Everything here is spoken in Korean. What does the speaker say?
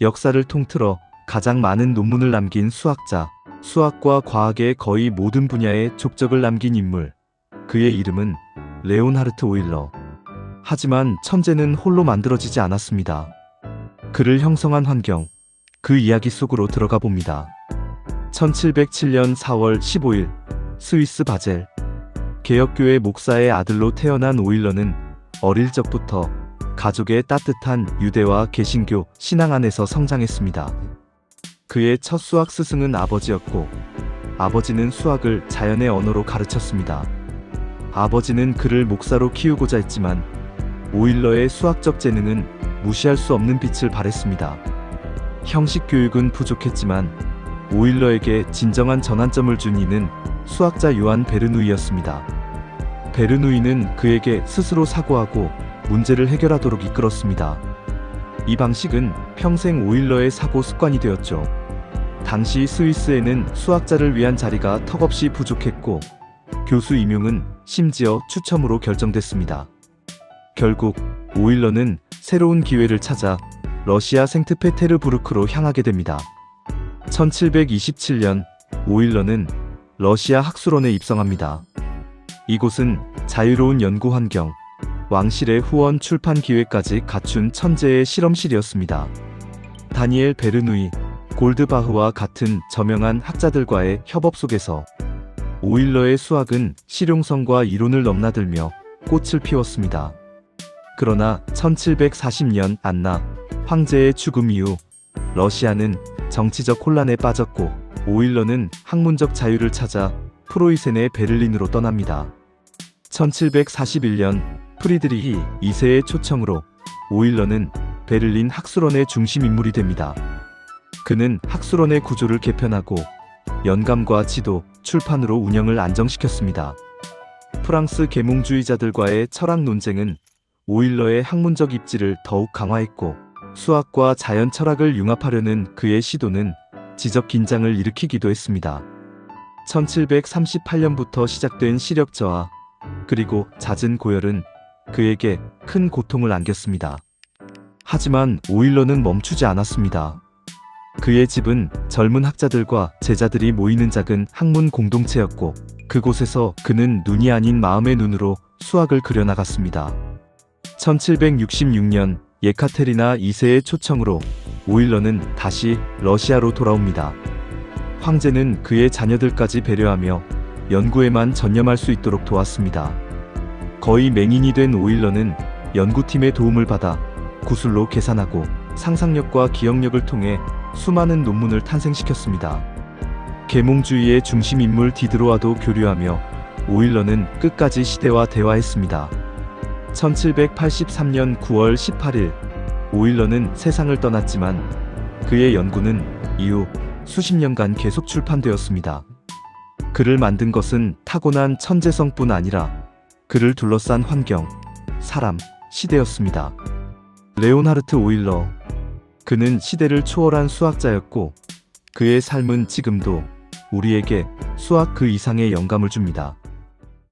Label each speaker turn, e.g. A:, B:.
A: 역사를 통틀어 가장 많은 논문을 남긴 수학자, 수학과 과학의 거의 모든 분야에 족적을 남긴 인물. 그의 이름은 레온하르트 오일러. 하지만 천재는 홀로 만들어지지 않았습니다. 그를 형성한 환경, 그 이야기 속으로 들어가 봅니다. 1707년 4월 15일, 스위스 바젤. 개혁교회 목사의 아들로 태어난 오일러는 어릴 적부터 가족의 따뜻한 유대와 개신교 신앙 안에서 성장했습니다. 그의 첫 수학 스승은 아버지였고, 아버지는 수학을 자연의 언어로 가르쳤습니다. 아버지는 그를 목사로 키우고자 했지만, 오일러의 수학적 재능은 무시할 수 없는 빛을 발했습니다. 형식 교육은 부족했지만, 오일러에게 진정한 전환점을 준 이는 수학자 요한 베르누이였습니다. 베르누이는 그에게 스스로 사고하고 문제를 해결하도록 이끌었습니다. 이 방식은 평생 오일러의 사고 습관이 되었죠. 당시 스위스에는 수학자를 위한 자리가 턱없이 부족했고 교수 임용은 심지어 추첨으로 결정됐습니다. 결국 오일러는 새로운 기회를 찾아 러시아 생트페테르부르크로 향하게 됩니다. 1727년 오일러는 러시아 학술원에 입성합니다. 이곳은 자유로운 연구 환경, 왕실의 후원 출판 기회까지 갖춘 천재의 실험실이었습니다. 다니엘 베르누이, 골드바흐와 같은 저명한 학자들과의 협업 속에서 오일러의 수학은 실용성과 이론을 넘나들며 꽃을 피웠습니다. 그러나 1740년 안나 황제의 죽음 이후 러시아는 정치적 혼란에 빠졌고 오일러는 학문적 자유를 찾아 프로이센의 베를린으로 떠납니다. 1741년 프리드리히 2세의 초청으로 오일러는 베를린 학술원의 중심 인물이 됩니다. 그는 학술원의 구조를 개편하고 연감과 지도, 출판으로 운영을 안정시켰습니다. 프랑스 계몽주의자들과의 철학 논쟁은 오일러의 학문적 입지를 더욱 강화했고 수학과 자연 철학을 융합하려는 그의 시도는 지적 긴장을 일으키기도 했습니다. 1738년부터 시작된 시력 저하, 그리고 잦은 고열은 그에게 큰 고통을 안겼습니다. 하지만 오일러는 멈추지 않았습니다. 그의 집은 젊은 학자들과 제자들이 모이는 작은 학문 공동체였고 그곳에서 그는 눈이 아닌 마음의 눈으로 수학을 그려나갔습니다. 1766년 예카테리나 2세의 초청으로 오일러는 다시 러시아로 돌아옵니다. 황제는 그의 자녀들까지 배려하며 연구에만 전념할 수 있도록 도왔습니다. 거의 맹인이 된 오일러는 연구팀의 도움을 받아 구술로 계산하고 상상력과 기억력을 통해 수많은 논문을 탄생시켰습니다. 계몽주의의 중심 인물 디드로와도 교류하며 오일러는 끝까지 시대와 대화했습니다. 1783년 9월 18일 오일러는 세상을 떠났지만 그의 연구는 이후 수십 년간 계속 출판되었습니다. 그를 만든 것은 타고난 천재성뿐 아니라 그를 둘러싼 환경, 사람, 시대였습니다. 레오나르트 오일러. 그는 시대를 초월한 수학자였고 그의 삶은 지금도 우리에게 수학 그 이상의 영감을 줍니다.